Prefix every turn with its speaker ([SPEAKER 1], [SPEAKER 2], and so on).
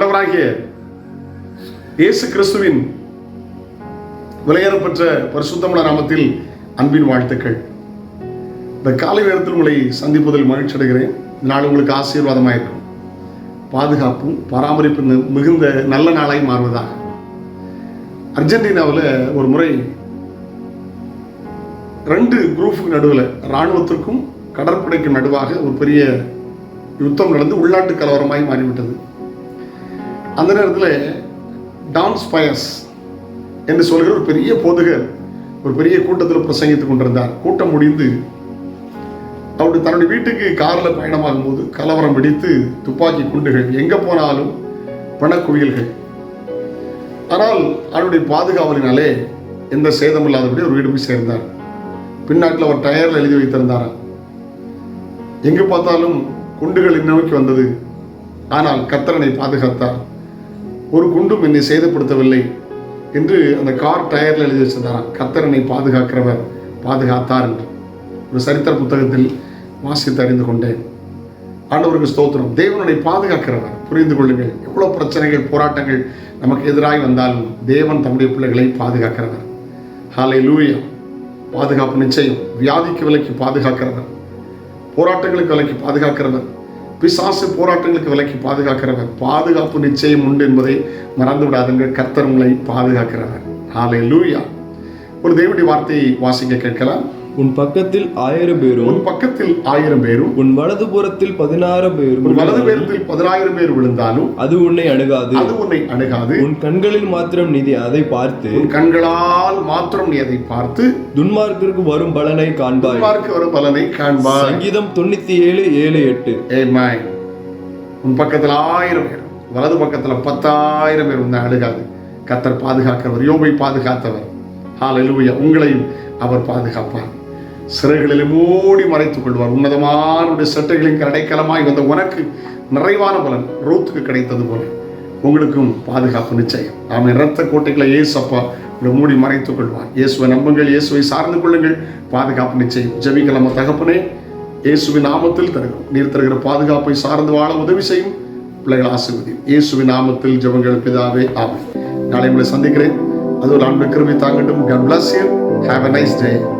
[SPEAKER 1] ஆண்டவராகிய இயேசு கிறிஸ்துவின் விலையேறப்பெற்ற பரிசுத்தமுள்ள நாமத்தில் அன்பின் வாழ்த்துக்கள். இந்த காலை நேரத்தில் உங்களை சந்திப்பதில் மகிழ்ச்சி அடைகிறேன். இந்த நாள் உங்களுக்கு ஆசீர்வாதமாக இருக்கும். பாதுகாப்பும் பராமரிப்பு மிகுந்த நல்ல நாளாய் மாறுவதாக. அர்ஜென்டினாவில் ஒரு முறை ரெண்டு குரூப்புக்கு நடுவில் இராணுவத்திற்கும் கடற்படைக்கும் நடுவாக ஒரு பெரிய யுத்தம் நடந்து உள்நாட்டு கலவரமாய் மாறிவிட்டது. அந்த நேரத்தில் டான் ஸ்பயஸ் என்று சொல்கிற ஒரு பெரிய போதகர் ஒரு பெரிய கூட்டத்தில் பிரசங்கித்துக் கொண்டிருந்தார். கூட்டம் முடிந்து அவருடைய தன்னுடைய வீட்டுக்கு காரில் பயணமாகும் போது கலவரம் வெடித்து துப்பாக்கி குண்டுகள் எங்கே போனாலும் பணக்குவியல்கள் ஆனால் அவருடைய பாதுகாவலினாலே எந்த சேதம் இல்லாதபடி ஒரு வீடு போய் சேர்ந்தார். பின்னாட்டில் ஒரு டயரில் எழுதி வைத்திருந்தாராம். எங்கே பார்த்தாலும் குண்டுகள் இன்னமைக்கு வந்தது. ஆனால் கத்தரனை பாதுகாத்தார். ஒரு குண்டும் என்னை சேதப்படுத்தவில்லை என்று அந்த கார் டயரில் எழுதி வச்சிருந்தாராம். கத்தரனை பாதுகாக்கிறவர் பாதுகாத்தார் என்று. ஒரு சரித்திர புத்தகத்தில் வாசித்து அறிந்து கொண்டேன். ஆண்டவருக்கு ஸ்தோத்திரம். தேவனுடைய பாதுகாக்கிறவர். புரிந்து கொள்ளுங்கள். எவ்வளோ பிரச்சனைகள் போராட்டங்கள் நமக்கு எதிராக வந்தாலும் தேவன் தம்முடைய பிள்ளைகளை பாதுகாக்கிறவர். ஹாலை லூயா பாதுகாப்பு நிச்சயம். வியாதிக்கு விலைக்கு பாதுகாக்கிறவர். போராட்டங்களுக்கு விலைக்கு பாதுகாக்கிறவர். பிசாசு போராட்டங்களுக்கு விலைக்கு பாதுகாக்கிறவர். பாதுகாப்பு நிச்சயம் உண்டு என்பதை மறந்து விடாதுங்கள் கர்த்தர் உங்களை பாதுகாக்கிறவர் ஹாலை லூயா ஒரு தேவனுடைய வார்த்தையை வாசிக்க கேட்கலாம்.
[SPEAKER 2] உன் பக்கத்தில் ஆயிரம் பேரும்
[SPEAKER 1] உன் பக்கத்தில் ஆயிரம் பேரும்
[SPEAKER 2] உன் வலதுபுறத்தில் பதினாறு பேரும்
[SPEAKER 1] ஒரு வலது பேரத்தில் பதினாயிரம் பேர் விழுந்தாலும்
[SPEAKER 2] அது உன்னை அணுகாது.
[SPEAKER 1] அது உன்னை அணுகாது.
[SPEAKER 2] உன் கண்களில் மாத்திரம் நிதி அதை பார்த்து
[SPEAKER 1] உன் கண்களால் மாத்திரம் நீ அதை பார்த்து
[SPEAKER 2] துன்மார்க்கிற்கு வரும் பலனை காண்பாய்.
[SPEAKER 1] பார்க்க ஒரு பலனை காண்பாய்.
[SPEAKER 2] சங்கீதம் தொண்ணூத்தி ஏழு ஏழு எட்டு.
[SPEAKER 1] ஏமாய் உன் பக்கத்தில் ஆயிரம் பேர் வலது பக்கத்தில் பத்தாயிரம் பேர் உன்னை அணுகாது. கத்தர் பாதுகாக்கிறவர் யோபை பாதுகாத்தவர். ஹalleluya உங்களையும் அவர் பாதுகாப்பார். சிறைகளில் மூடி மறைத்துக் கொள்வார். உன்னதமான சட்டைகளின் அடைக்கலமாய் வந்த உனக்கு நிறைவான பலன் ரூத்துக்கு கிடைத்தது போல உங்களுக்கும் பாதுகாப்பு நிச்சயம். நாம் இரத்த கோட்டைகளை ஏசப்பா உங்களை மூடி மறைத்துக் கொள்வார். இயேசுவை நம்புங்கள் இயேசுவை சார்ந்து கொள்ளுங்கள். பாதுகாப்பு நிச்சயம். ஜெபிக்கலாம. தகப்பனே இயேசுவின் நாமத்தில் தருகிறோம். நீர் தருகிற பாதுகாப்பை சார்ந்து வாழ உதவி செய்யும் பிள்ளைகள் ஆசிர்வதி இயேசுவின் நாமத்தில் ஜபங்கள் பிதாவே ஆமை நாளை உங்களை சந்திக்கிறேன். அது ஒரு அன்பு கிருமி தாங்கட்டும். God bless you. Have a nice day.